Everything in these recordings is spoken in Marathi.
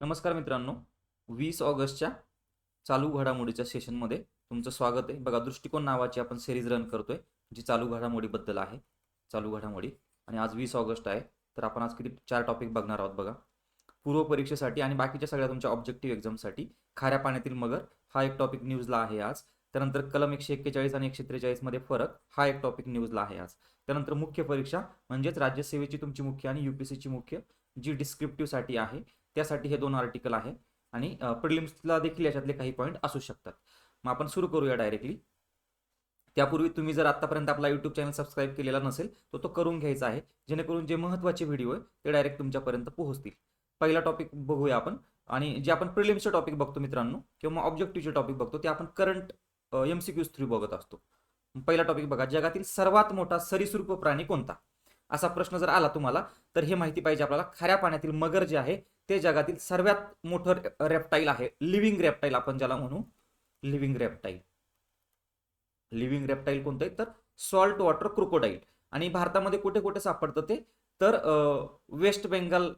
नमस्कार मित्रांनो वीस ऑगस्टच्या चालू घडामोडीच्या सेशनमध्ये तुमचं स्वागत आहे. बघा दृष्टिकोन नावाची आपण सिरीज रन करतोय जी चालू घडामोडीबद्दल आहे. चालू घडामोडी. आणि आज वीस ऑगस्ट आहे तर आपण आज किती चार टॉपिक बघणार आहोत बघा. पूर्व परीक्षेसाठी आणि बाकीच्या सगळ्या तुमच्या ऑब्जेक्टिव्ह एक्झामसाठी खाऱ्या पाण्यातील मगर हा एक टॉपिक न्यूजला आहे आज. त्यानंतर कलम एकशे एक्केचाळीस आणि एकशे त्रेचाळीसमध्ये फरक हा एक टॉपिक न्यूजला आहे आज. त्यानंतर मुख्य परीक्षा म्हणजेच राज्यसेवेची तुमची मुख्य आणि युपीसीची मुख्य जी डिस्क्रिप्टिव्हसाठी आहे. त्यासाठी हे दोन आर्टिकल आहे. आणि प्रिलिम्सला देखील याच्यातले काही पॉईंट असू शकतात. मग आपण सुरू करूया डायरेक्टली त्यापूर्वी तुम्ही जर आतापर्यंत आपला युट्यूब चॅनल सबस्क्राईब केलेला नसेल तर तो करून घ्यायचा आहे. जेणेकरून जे महत्त्वाचे व्हिडिओ आहे ते डायरेक्ट तुमच्यापर्यंत पोहोचतील. पहिला टॉपिक बघूया आपण. आणि जे आपण प्रिलिम्सचे टॉपिक बघतो मित्रांनो किंवा ऑब्जेक्टिव्हचे टॉपिक बघतो ते आपण current M C Qs through बघत असतो. पहिला टॉपिक बघा जगातील सर्वात मोठा सरीसृप प्राणी कोणता? असा प्रश्न जर आला तुम्हाला तर हे माहिती पाहिजे आपल्याला. खाऱ्या पाण्यातील मगर जे आहे ते जगातील सर्वात मोठं रेप्टाईल आहे. लिव्हिंग रेप्टाईल आपण ज्याला म्हणू. लिव्हिंग रेप्टाईल लिव्हिंग रेप्टाईल कोणतं आहे? तर सॉल्ट वॉटर क्रोकोडाईल आणि भारतामध्ये कुठे कुठे सापडतं ते? तर waste Bengal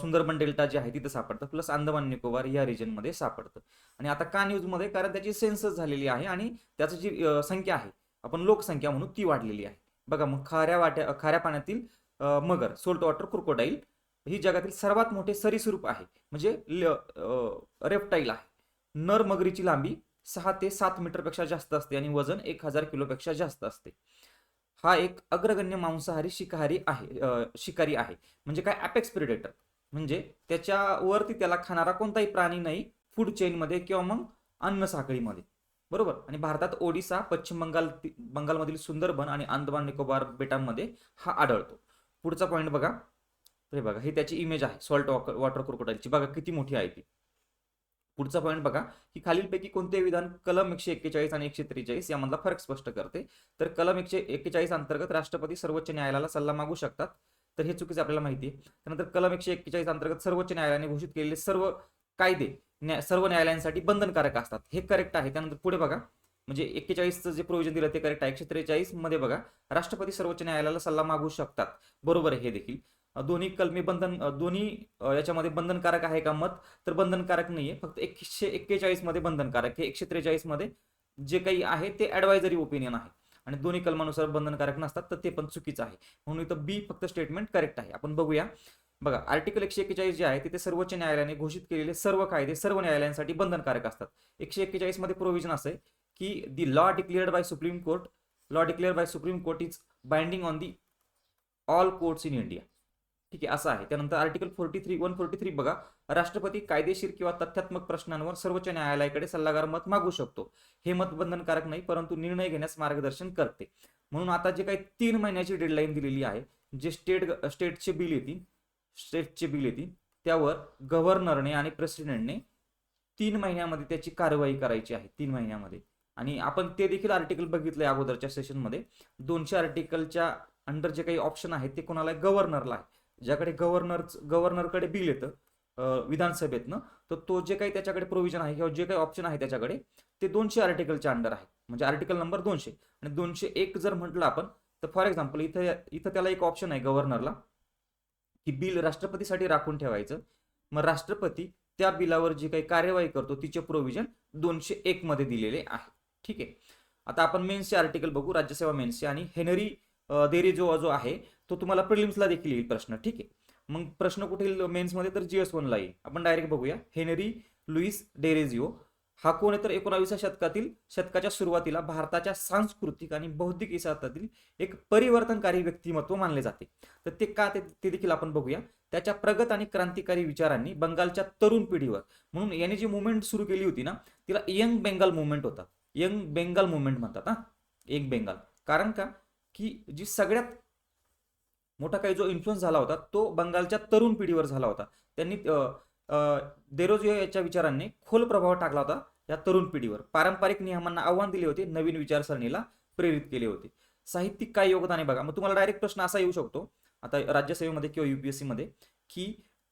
Sundarban delta J आहे तिथं सापडतं. प्लस अंदमान निकोबार या रिजनमध्ये सापडतं. आणि आता का न्यूजमध्ये कारण त्याची सेन्सस झालेली आहे आणि त्याची जी संख्या आहे आपण लोकसंख्या म्हणून ती वाढलेली आहे. बघा मग खाऱ्या वाट्या खाऱ्या पाण्यातील मगर सोल्ट वॉटर क्रोकोडाईल ही जगातील सर्वात मोठे सरीसरूप आहे. म्हणजे रेप्टाईल आहे. नर मगरीची लांबी सहा ते सात मीटरपेक्षा जास्त असते आणि वजन एक हजार किलोपेक्षा जास्त असते. हा एक अग्रगण्य मांसाहारी शिकारी आहे शिकारी आहे. म्हणजे काय? अपेक्स प्रिडेटर म्हणजे त्याच्यावरती त्याला खाणारा कोणताही प्राणी नाही फूड चेनमध्ये किंवा मग अन्न साखळीमध्ये. बरोबर? आणि भारतात ओडिसा पश्चिम बंगाल बंगालमधील सुंदरबन आणि अंदमान निकोबार बेटांमध्ये हा आढळतो. पुढचा पॉईंट बघा. हे बघा ही त्याची इमेज आहे सॉल्ट वॉटर वॉटर क्रोकोडाईलची बघा किती मोठी आहे ती. पुढचा पॉईंट बघा की खालीलपैकी कोणते विधान? कलम एकशे एक्केचाळीस आणि एकशे त्रेचाळीस यामधला फरक स्पष्ट करते. तर कलम एकशे एक्केचाळीस अंतर्गत राष्ट्रपती सर्वोच्च न्यायालयाला सल्ला मागू शकतात. तर हे चुकीचं आपल्याला माहिती आहे. त्यानंतर कलम एकशे एक्केचाळीस अंतर्गत सर्वोच्च न्यायालयाने घोषित केलेले सर्व कायदे न्याय सर्व न्यायालयांसाठी बंधनकारक असतात. हे करेक्ट आहे. त्यानंतर पुढे बघा म्हणजे एक्केचाळीसचं जे प्रोविजन दिलं ते करेक्ट आहे. एकशे त्रेचाळीसमध्ये बघा राष्ट्रपती सर्वोच्च न्यायालयाला सल्ला मागू शकतात. बरोबर आहे हे देखील. दोन्ही कलमी बंधन दोन्ही याच्यामध्ये बंधनकारक आहे का मत? तर बंधनकारक नाहीये. फक्त एकशे एक्केचाळीसमध्ये बंधनकारक. हे एकशे त्रेचाळीसमध्ये जे काही आहे ते ऍडवायझरी ओपिनियन आहे. आणि दोन्ही कलमानुसार बंधनकारक नसतात तर ते पण चुकीचं आहे. म्हणून इथं बी फक्त स्टेटमेंट करेक्ट आहे. आपण बघूया. बघा आर्टिकल एकशे एक्केचाळीस जे आहे तिथे सर्वोच्च न्यायालयाने घोषित केलेले सर्व कायदे सर्व न्यायालयांसाठी बंधनकारक असतात. एकशे एक्केचाळीसमध्ये प्रोव्हिजन असे की the law declared by supreme court law declare by supreme court is binding on the all courts in India ठीक आहे असं आहे. त्यानंतर article forty three one forty three बघा. राष्ट्रपती कायदेशीर किंवा तथ्यात्मक प्रश्नांवर सर्वोच्च न्यायालयाकडे सल्लागार मत मागू शकतो. हे मत बंधनकारक नाही परंतु निर्णय घेण्यास मार्गदर्शन करते. म्हणून आता जे काही तीन महिन्याची डेडलाईन दिलेली आहे जे स्टेट स्टेटचे बिल येतील स्टेटचे बिल येतील त्यावर गव्हर्नरने आणि प्रेसिडेंटने तीन महिन्यामध्ये त्याची कारवाई करायची आहे तीन महिन्यामध्ये. आणि आपण ते देखील आर्टिकल बघितलंय अगोदरच्या सेशनमध्ये दोनशे आर्टिकलच्या अंडर जे काही ऑप्शन आहेत ते कोणाला गव्हर्नरला आहे. ज्याकडे गव्हर्नर गव्हर्नरकडे बिल येतं विधानसभेतनं तर तो जे काही त्याच्याकडे प्रोव्हिजन आहे किंवा जे काही ऑप्शन आहे त्याच्याकडे ते दोनशे आर्टिकलच्या अंडर आहे. म्हणजे आर्टिकल नंबर दोनशे. आणि दोनशे एक जर म्हटलं आपण तर फॉर एक्झाम्पल इथं इथं त्याला एक ऑप्शन आहे गव्हर्नरला की बिल राष्ट्रपतीसाठी राखून ठेवायचं. मग राष्ट्रपती त्या बिलावर जी काही कार्यवाही करतो तिचे प्रोव्हिजन दोनशे एक मध्ये दिलेले आहे. ठीक आहे? आता आपण मेन्सचे आर्टिकल बघू राज्यसेवा मेन्सचे आणि हेनरी देरी जो जो आहे तो तुम्हाला प्रिलिम्सला देखील येईल प्रश्न ठीक आहे? मग प्रश्न कुठे येईल? मेन्समध्ये तर जीएस वनला येईल. आपण डायरेक्ट बघूया. हेनरी लुईस डेरेजिओ हा कोण आहे तर एकोणावीसव्या शतकातील शतकाच्या सुरुवातीला भारताच्या सांस्कृतिक आणि बौद्धिक इतिहासातील एक परिवर्तनकारी व्यक्तिमत्व मानले जाते. तर ते का ते देखील आपण बघूया. त्याच्या प्रगत आणि क्रांतिकारी विचारांनी बंगालच्या तरुण पिढीवर म्हणून याने जी मुवमेंट सुरू केली होती ना तिला यंग बेंगाल मुवमेंट होता. यंग बेंगाल मुवमेंट म्हणतात हा. एक बेंगाल. कारण का? की जी सगळ्यात मोठा काही जो इन्फ्लुअन्स झाला होता तो बंगालच्या तरुण पिढीवर झाला होता. त्यांनी देरोजिओ याच्या विचारांनी खोल प्रभाव टाकला होता या तरुण पिढीवर. पारंपरिक नियमांना आव्हान दिले होते नवीन विचारसरणीला प्रेरित केले होते. साहित्यिक काय योगदान आहे बघा मग तुम्हाला डायरेक्ट प्रश्न असा येऊ शकतो आता राज्यसेवेमध्ये किंवा युपीएससी मध्ये की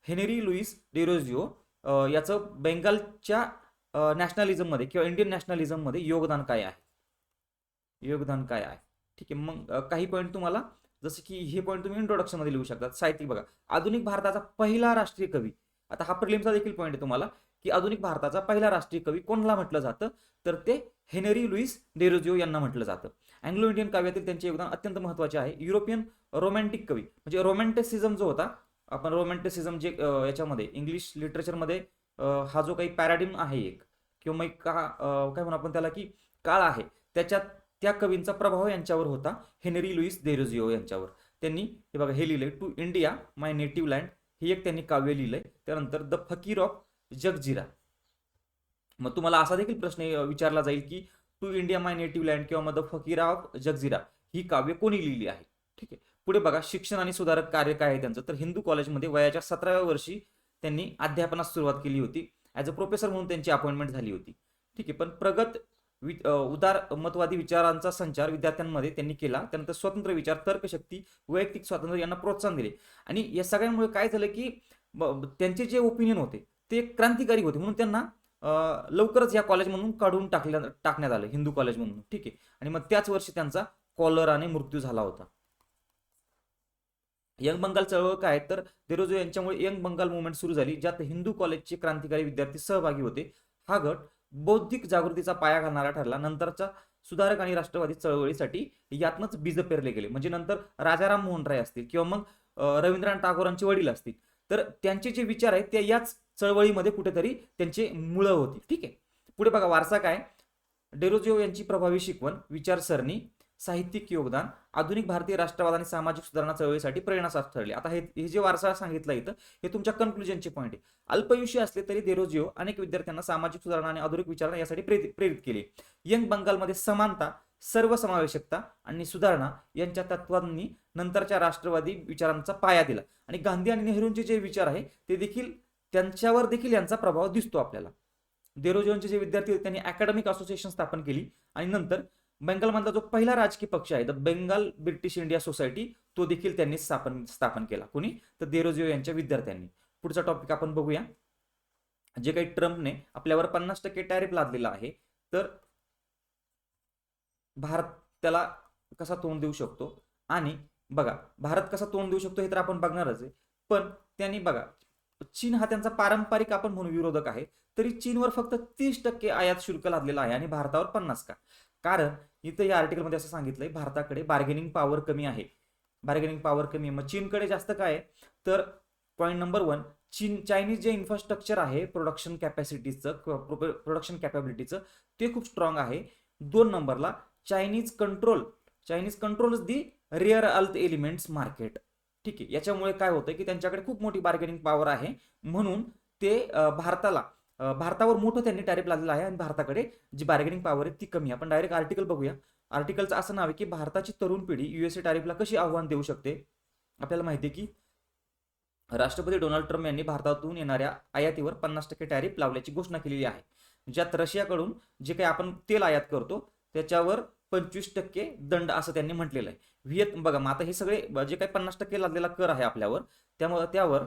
हेनरी लुईस डेरोजिओ याचं बेंगालच्या नॅशनलिझममध्ये किंवा इंडियन नॅशनलिझममध्ये योगदान काय आहे? योगदान काय आहे? ठीक आहे मग काही पॉईंट तुम्हाला जसं की हे पॉईंट तुम्ही इंट्रोडक्शनमध्ये लिहू शकता साहित्यिक बघा. आधुनिक भारताचा पहिला राष्ट्रीय कवी. आता हा प्रिलिमचा देखील पॉईंट आहे तुम्हाला की आधुनिक भारताचा पहिला राष्ट्रीय कवी कोणाला म्हटलं जातं? तर ते हेनरी लुईस डेरोजिओ यांना म्हटलं जातं. अँग्लो इंडियन काव्यातील त्यांचे योगदान अत्यंत महत्त्वाचे आहे. युरोपियन रोमॅन्टिक कवी. म्हणजे रोमॅन्टिसिझम जो होता आपण रोमॅन्टिसिझम जे याच्यामध्ये इंग्लिश लिटरेचरमध्ये हा जो काही पॅराडिम आहे एक किंवा मग का काय म्हणू आपण त्याला की काळ आहे. त्याच्यात त्या कवींचा प्रभाव यांच्यावर होता. हेनरी लुईस डेरोजिओ यांच्यावर. त्यांनी हे बघा हे लिहिलंय to India my native land हे एक त्यांनी काव्य लिहिलंय. त्यानंतर द फकीर ऑफ जगजिरा मग तुम्हाला असा देखील प्रश्न विचारला जाईल की to India my native land किंवा मग द फकीरा ऑफ जगजिरा ही काव्य कोणी लिहिली आहे? ठीक आहे. पुढे बघा शिक्षण आणि सुधारक कार्य काय आहे त्यांचं? तर हिंदू कॉलेजमध्ये वयाच्या सतराव्या वर्षी त्यांनी अध्यापनास सुरुवात केली होती. ॲज अ प्रोफेसर म्हणून त्यांची अपॉइंटमेंट झाली होती. ठीक आहे. पण प्रगत वि उदार उदारमतवादी विचारांचा संचार विद्यार्थ्यांमध्ये त्यांनी केला. त्यानंतर स्वतंत्र विचार तर्कशक्ती वैयक्तिक स्वातंत्र्य यांना प्रोत्साहन दिले. आणि या सगळ्यांमुळे काय झालं की त्यांचे जे ओपिनियन होते ते क्रांतिकारी होते. म्हणून त्यांना लवकरच या कॉलेजमधून काढून टाकल्या टाकण्यात आलं हिंदू कॉलेजमधून ठीक आहे. आणि मग त्याच वर्षी त्यांचा कॉलराने मृत्यू झाला होता. यंग बंगाल चळवळ काय तर देरोजो यांच्यामुळे यंग बंगाल मुवमेंट सुरू झाली ज्यात हिंदू कॉलेजचे क्रांतिकारी विद्यार्थी सहभागी होते. हा गट बौद्धिक जागृतीचा पाया घालणारा ठरला. नंतरच्या सुधारक आणि राष्ट्रवादी चळवळीसाठी यातनंच बीज पेरले गेले. म्हणजे नंतर राजाराम मोहन राय असतील किंवा मग रवींद्रनाथ टागोरांचे वडील असतील. तर त्यांचे जे विचार आहेत ते याच चळवळीमध्ये कुठेतरी त्यांचे मुळं होती. ठीक आहे? पुढे बघा वारसा काय? डेरोजिओ यांची प्रभावी शिकवण विचारसरणी साहित्यिक योगदान आधुनिक भारतीय राष्ट्रवाद आणि सामाजिक सुधारणा चळवळीसाठी प्रेरणास्थान ठरले. आता हे हे जे वारसा सांगितलं इथं हे तुमच्या कन्क्लुजनचे पॉईंट आहे. अल्पयुषी असले तरी देरोजिओ अनेक विद्यार्थ्यांना सामाजिक सुधारणा आणि आधुनिक विचारणा यासाठी प्रेरित प्रेरित केले. यंग बंगालमध्ये समानता सर्वसमावेशकता आणि सुधारणा यांच्या तत्वांनी नंतरच्या राष्ट्रवादी विचारांचा पाया दिला. आणि गांधी आणि नेहरूंचे जे विचार आहे ते देखील त्यांच्यावर देखील यांचा प्रभाव दिसतो आपल्याला. देरोजिओंचे जे विद्यार्थी होते त्यांनी अकॅडमिक असोसिएशन स्थापन केली आणि नंतर बेंगालमधला जो पहिला राजकीय पक्ष आहे the Bengal British India society तो देखील त्यांनी स्थापन स्थापन केला. कोणी? तर देरोजिओ यांच्या विद्यार्थ्यांनी. पुढचा टॉपिक आपण बघूया. जे काही ट्रम्पने आपल्यावर पन्नास टक्के टॅरिफ लादलेला आहे तर भारत त्याला कसा तोंड देऊ शकतो? आणि बघा भारत कसा तोंड देऊ शकतो हे तर आपण बघणारच आहे. पण त्यांनी बघा चीन हा त्यांचा पारंपरिक आपण म्हणून विरोधक आहे तरी चीनवर फक्त तीस टक्के आयात शुल्क लादलेला आहे आणि भारतावर पन्नास का? कारण इथं या आर्टिकलमध्ये असं सांगितलंय भारताकडे बार्गेनिंग पॉवर कमी आहे. बार्गेनिंग पॉवर कमी आहे. मग चीनकडे जास्त काय आहे? तर पॉईंट नंबर वन चीन चायनीज जे इन्फ्रास्ट्रक्चर आहे प्रोडक्शन कॅपॅसिटीचं प्रोडक्शन कॅपॅबिलिटीचं ते खूप स्ट्रॉंग आहे. दोन नंबरला Chinese control Chinese control the rare earth elements market ठीक आहे. याच्यामुळे काय होतं की त्यांच्याकडे खूप मोठी बार्गेनिंग पॉवर आहे. म्हणून ते भारताला भारतावर मोठं त्यांनी टॅरिफ लादलेलं आहे आणि भारताकडे जी बार्गेनिंग पॉवर आहे ती कमी आहे. आपण डायरेक्ट आर्टिकल बघूया. आर्टिकलचं असं नाव आहे की भारताची तरुण पिढी युएसए टॅरिफला कशी आव्हान देऊ शकते? आपल्याला माहिती आहे की राष्ट्रपती डोनाल्ड ट्रम्प यांनी भारतातून येणाऱ्या आयातीवर पन्नास टक्के टॅरिफ लावल्याची घोषणा केलेली आहे. ज्यात रशियाकडून जे काही आपण तेल आयात करतो त्याच्यावर पंचवीस टक्के दंड असं त्यांनी म्हटलेलं आहे. व्हिएत बघा मग आता हे सगळे जे काही पन्नास टक्के लादलेला कर आहे आपल्यावर त्यामुळे त्यावर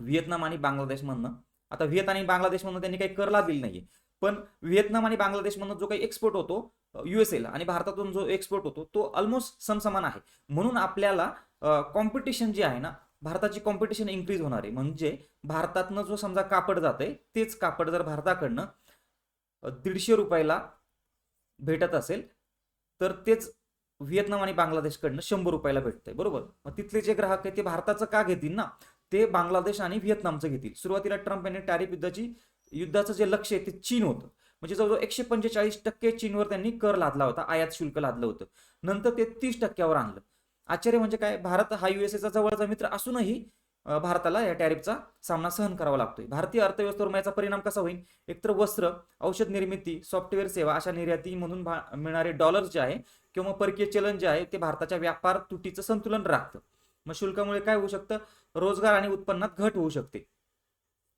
व्हिएतनाम आणि बांगलादेशमधनं. आता व्हिएत आणि बांगलादेशमधनं त्यांनी काही कर लादलेली नाहीये. पण व्हिएतनाम आणि बांगलादेशमधनं जो काही एक्सपोर्ट होतो युएसएला आणि भारतातून जो एक्सपोर्ट होतो तो ऑलमोस्ट समसमान आहे. म्हणून आपल्याला कॉम्पिटिशन जे आहे ना भारताची कॉम्पिटिशन इन्क्रीज होणार आहे. म्हणजे भारतातनं जो समजा कापड जात आहे तेच कापड जर भारताकडनं दीडशे रुपयाला भेटत असेल तर तेच व्हिएतनाम आणि बांगलादेशकडनं शंभर रुपयाला भेटतंय. बरोबर? मग तिथले जे ग्राहक आहे ते भारताचं का घेतील ना? ते बांगलादेश आणि व्हिएतनामचं घेतील. सुरुवातीला ट्रम्प यांनी टॅरिफ युद्धाची युद्धाचं जे लक्ष आहे ते चीन होतं. म्हणजे जवळजवळ एकशे पंचेचाळीस टक्के चीनवर त्यांनी कर लादला होता आयात शुल्क लादलं होतं. नंतर ते तीस टक्क्यावर आणलं. आश्चर्य म्हणजे काय? भारत हा युएसएचा जवळचा मित्र असूनही भारताला या टॅरिफचा सामना सहन करावा लागतोय. भारतीय अर्थव्यवस्थेवर याचा परिणाम कसा होईल? एकतर वस्त्र औषध निर्मिती सॉफ्टवेअर सेवा अशा निर्यातीमधून भा- मिळणारे डॉलर्स जे आहे किंवा परकीय चलन जे आहे ते भारताच्या व्यापार तुटीचं संतुलन राखतं. मग शुल्कामुळे काय होऊ शकतं? रोजगार आणि उत्पन्नात घट होऊ शकते.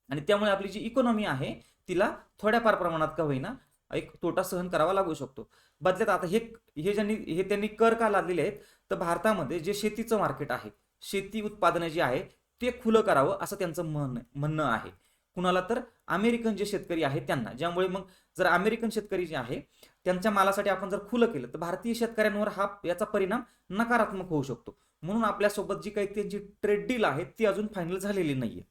आणि त्यामुळे आपली जी इकॉनॉमी आहे तिला थोड्याफार प्रमाणात का होईना एक तोटा सहन करावा लागू शकतो. बदल्यात आता हे हे ज्यांनी हे त्यांनी कर का लादलेले आहेत तर भारतामध्ये जे शेतीचं मार्केट आहे शेती उत्पादनं जी आहे ते खुलं करावं असं त्यांचं म्हण म्हणणं आहे. कुणाला तर अमेरिकन जे शेतकरी आहेत त्यांना ज्यामुळे मग जर अमेरिकन शेतकरी जे आहे त्यांच्या मालासाठी आपण जर खुलं केलं तर भारतीय शेतकऱ्यांवर हा याचा परिणाम नकारात्मक होऊ शकतो. म्हणून आपल्यासोबत जी काही त्यांची ट्रेड डील आहे ती अजून फायनल झालेली नाहीये.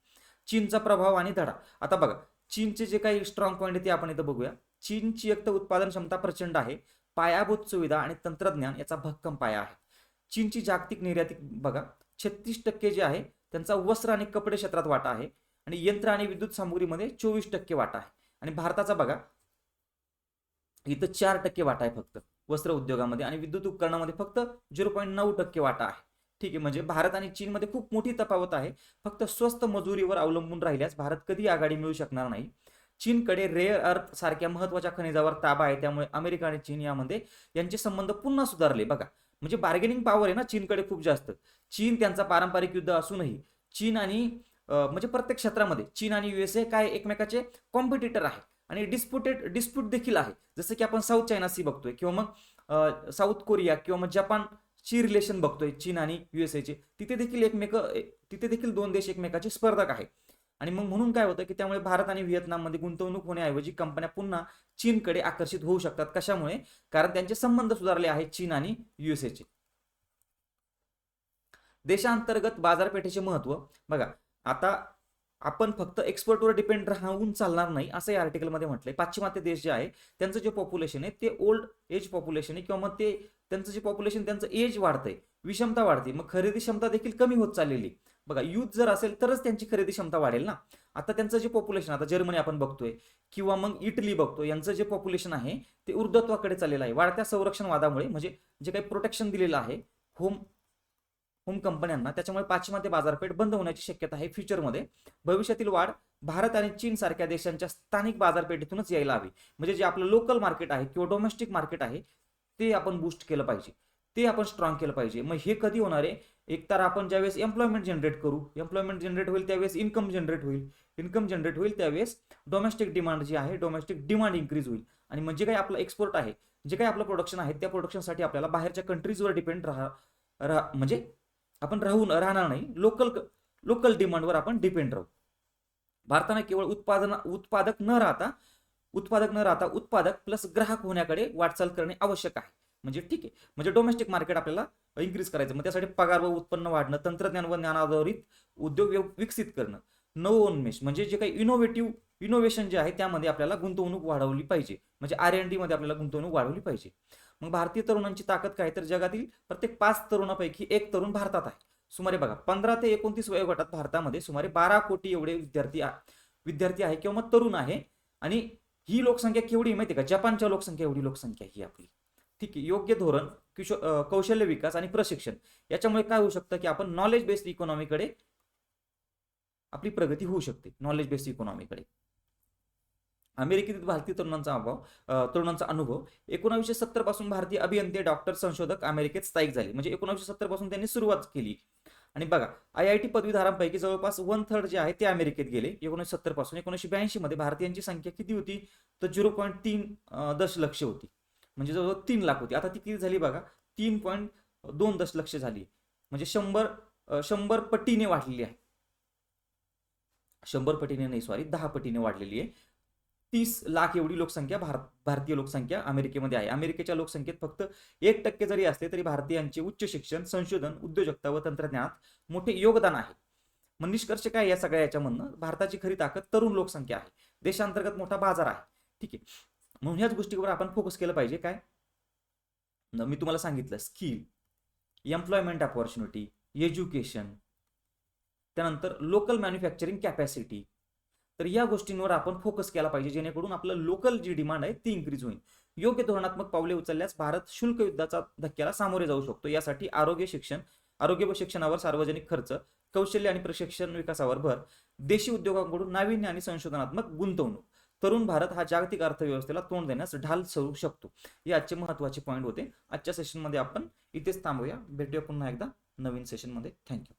चीनचा प्रभाव आणि धडा. आता बघा चीनचे जे काही स्ट्रॉंग पॉईंट आहे ते आपण इथं बघूया. चीनची एक तर उत्पादन क्षमता प्रचंड आहे. पायाभूत सुविधा आणि तंत्रज्ञान याचा भक्कम पाया आहे. चीनची जागतिक निर्यातीत बघा छत्तीस टक्के जे आहे त्यांचा वस्त्र आणि कपडे क्षेत्रात वाटा आहे. आणि यंत्र आणि विद्युत सामुग्रीमध्ये चोवीस टक्के वाटा आहे. आणि भारताचा बघा इथं चार टक्के वाटा आहे फक्त. वस्त्र उद्योगामध्ये आणि विद्युत उपकरणामध्ये फक्त झिरो पॉईंट नऊ टक्के वाटा आहे. ठीक आहे म्हणजे भारत आणि चीनमध्ये खूप मोठी तफावत आहे. फक्त स्वस्त मजुरीवर अवलंबून राहिल्यास भारत कधी आघाडी मिळू शकणार नाही. चीनकडे रेअर अर्थ सारख्या महत्त्वाच्या खनिजावर ताबा आहे त्यामुळे अमेरिका आणि चीन यामध्ये यांचे संबंध पुन्हा सुधारले. बघा म्हणजे बार्गेनिंग पॉवर आहे ना चीनकडे खूप जास्त. चीन त्यांचा पारंपरिक युद्ध असूनही चीन आणि म्हणजे प्रत्येक क्षेत्रामध्ये चीन आणि युएसए काय एकमेकाचे कॉम्पिटिटर आहे आणि डिस्प्युटेड डिस्प्यूट देखील आहे. जसं की आपण साऊथ चायना सी बघतोय किंवा मग साऊथ कोरिया किंवा मग ची रिलेशन बघतोय चीन आणि युएसएचे तिथे देखील एकमेक तिथे देखील दोन देश एकमेकाचे स्पर्धक आहे आणि मग म्हणून काय होतं की त्यामुळे भारत आणि व्हिएतनाममध्ये गुंतवणूक होण्याऐवजी कंपन्या पुन्हा चीनकडे आकर्षित होऊ शकतात. कशामुळे? कारण त्यांचे संबंध सुधारले आहेत चीन आणि युएसएचे देशांतर्गत बाजारपेठेचे महत्त्व. बघा आता आपण फक्त एक्सपोर्टवर डिपेंड राहून चालणार नाही असं या आर्टिकलमध्ये म्हटलंय. पाश्चिमात्य देश जे आहे त्यांचं जे पॉप्युलेशन आहे ते ओल्ड एज पॉप्युलेशन आहे किंवा मग ते त्यांचं जे पॉप्युलेशन त्यांचं एज वाढतंय विषमता वाढते. मग खरेदी क्षमता देखील कमी होत चाललेली. बघा युथ जर असेल तरच त्यांची खरेदी क्षमता वाढेल ना? आता त्यांचं जे पॉप्युलेशन आता जर्मनी आपण बघतोय किंवा मग इटली बघतो यांचं जे पॉप्युलेशन आहे ते ऊर्ध्वत्वाकडे चाललेलं आहे. वाढत्या संरक्षणवादामुळे म्हणजे जे काही प्रोटेक्शन दिलेलं आहे होम होम कंपन्यांना त्याच्यामुळे पाश्चिमात्य बाजारपेठ बंद होण्याची शक्यता आहे फ्युचरमध्ये. भविष्यातील वाढ भारत आणि चीन सारख्या देशांच्या स्थानिक बाजारपेठेतूनच यायला हवी. म्हणजे जे आपलं लोकल मार्केट आहे किंवा डोमेस्टिक मार्केट आहे ते आपण बूस्ट केलं पाहिजे. ते आपण स्ट्रॉंग केलं पाहिजे. मग हे कधी होणार आहे? एकतर आपण ज्यावेळेस एम्प्लॉयमेंट जनरेट करू एम्प्लॉयमेंट जनरेट होईल त्यावेळेस इन्कम जनरेट होईल. इन्कम जनरेट होईल त्यावेळेस डोमेस्टिक डिमांड जी आहे डोमेस्टिक डिमांड इन्क्रीज होईल. आणि म्हणजे काही आपलं एक्सपोर्ट आहे जे काही आपलं प्रोडक्शन आहे त्या प्रोडक्शनसाठी आपल्याला बाहेरच्या कंट्रीजवर डिपेंड राहा राहा म्हणजे आपण राहून राहणार नाही. लोकल लोकल डिमांडवर आपण डिपेंड राहू. भारताने केवळ उत्पादन उत्पादक न राहता उत्पादक न राहता उत्पादक प्लस ग्राहक होण्याकडे वाटचाल करणे आवश्यक आहे. म्हणजे ठीक आहे. म्हणजे डोमेस्टिक मार्केट आपल्याला इन्क्रीज करायचं. मग त्यासाठी पगार व उत्पन्न वाढणं तंत्रज्ञान व ज्ञान आधारित उद्योग विकसित करणं नवोन्मेष म्हणजे जे काही इनोव्हेटिव्ह इनोव्हेशन जे आहे त्यामध्ये आपल्याला गुंतवणूक वाढवली पाहिजे. म्हणजे आर एन डी मध्ये आपल्याला गुंतवणूक वाढवली पाहिजे. मग भारतीय तरुणांची ताकद काय? तर जगातील प्रत्येक पाच तरुणापैकी एक तरुण भारतात आहे. सुमारे बघा पंधरा ते एकोणतीस वयोगटात भारतामध्ये सुमारे बारा कोटी एवढे विद्यार्थी आ- विद्यार्थी आहे किंवा मग तरुण आहे. आणि ही लोकसंख्या केवढी माहिती आहे का? जपानच्या लोकसंख्या एवढी लोकसंख्या ही आपली. ठीक आहे योग्य धोरण किशो कौशल्य विकास आणि प्रशिक्षण याच्यामुळे काय होऊ शकतं की आपण नॉलेज बेस्ड इकॉनॉमीकडे आपली प्रगती होऊ शकते. नॉलेज बेस्ड इकॉनॉमीकडे अमेरिकेतील भारतीय तरुणांचा अभाव तरुणांचा अनुभव. एकोणावीसशे सत्तरपासून भारतीय अभियंते डॉक्टर संशोधक अमेरिकेत स्थायिक झाले. म्हणजे एकोणावीसशे सत्तरपासून त्यांनी सुरुवात केली. आणि बघा आय आय टी पदवीधारांपैकी जवळपास वन थर्ड जे आहे ते अमेरिकेत गेले. एकोणीसशे सत्तरपासून एकोणीसशे ब्याऐंशी मध्ये भारतीयांची संख्या किती होती? तर झिरो पॉईंट तीन दशलक्ष होती. म्हणजे जवळजवळ तीन लाख होती. आता ती किती झाली बघा? तीन पॉईंट दोन दशलक्ष झाली. म्हणजे शंभर शंभर पटीने वाढलेली आहे. शंभर पटीने नाही सॉरी दहा पटीने वाढलेली आहे. तीस लाख एवढी लोकसंख्या भारत भारतीय लोकसंख्या अमेरिकेमध्ये आहे. अमेरिकेच्या लोकसंख्येत फक्त एक टक्के जरी असले तरी भारतीयांचे उच्च शिक्षण संशोधन उद्योजकता व तंत्रज्ञानात मोठे योगदान आहे. मग निष्कर्ष काय या सगळ्या याच्यामधनं? भारताची खरी ताकद तरुण लोकसंख्या आहे. देशांतर्गत मोठा बाजार आहे. ठीक आहे. म्हणून ह्याच गोष्टीवर आपण फोकस केलं पाहिजे. काय? मी तुम्हाला सांगितलं स्किल एम्प्लॉयमेंट अपॉर्च्युनिटी एज्युकेशन त्यानंतर लोकल मॅन्युफॅक्चरिंग कॅपॅसिटी तर या गोष्टींवर आपण फोकस केला पाहिजे जेणेकरून आपलं लोकल जी डिमांड आहे ती इन्क्रीज होईल. योग्य धोरणात्मक पावले उचलल्यास भारत शुल्क युद्धाचा धक्क्याला सामोरे जाऊ शकतो. यासाठी आरोग्य शिक्षण आरोग्य व शिक्षणावर सार्वजनिक खर्च कौशल्य आणि प्रशिक्षण विकासावर भर देशी उद्योगांकडून नाविन्य आणि संशोधनात्मक गुंतवणूक तरुण भारत हा जागतिक अर्थव्यवस्थेला तोंड देण्यास ढाल सरू शकतो. हे आजचे महत्त्वाचे पॉईंट होते. आजच्या सेशनमध्ये आपण इथेच थांबूया. भेटूया पुन्हा एकदा नवीन सेशनमध्ये थँक्यू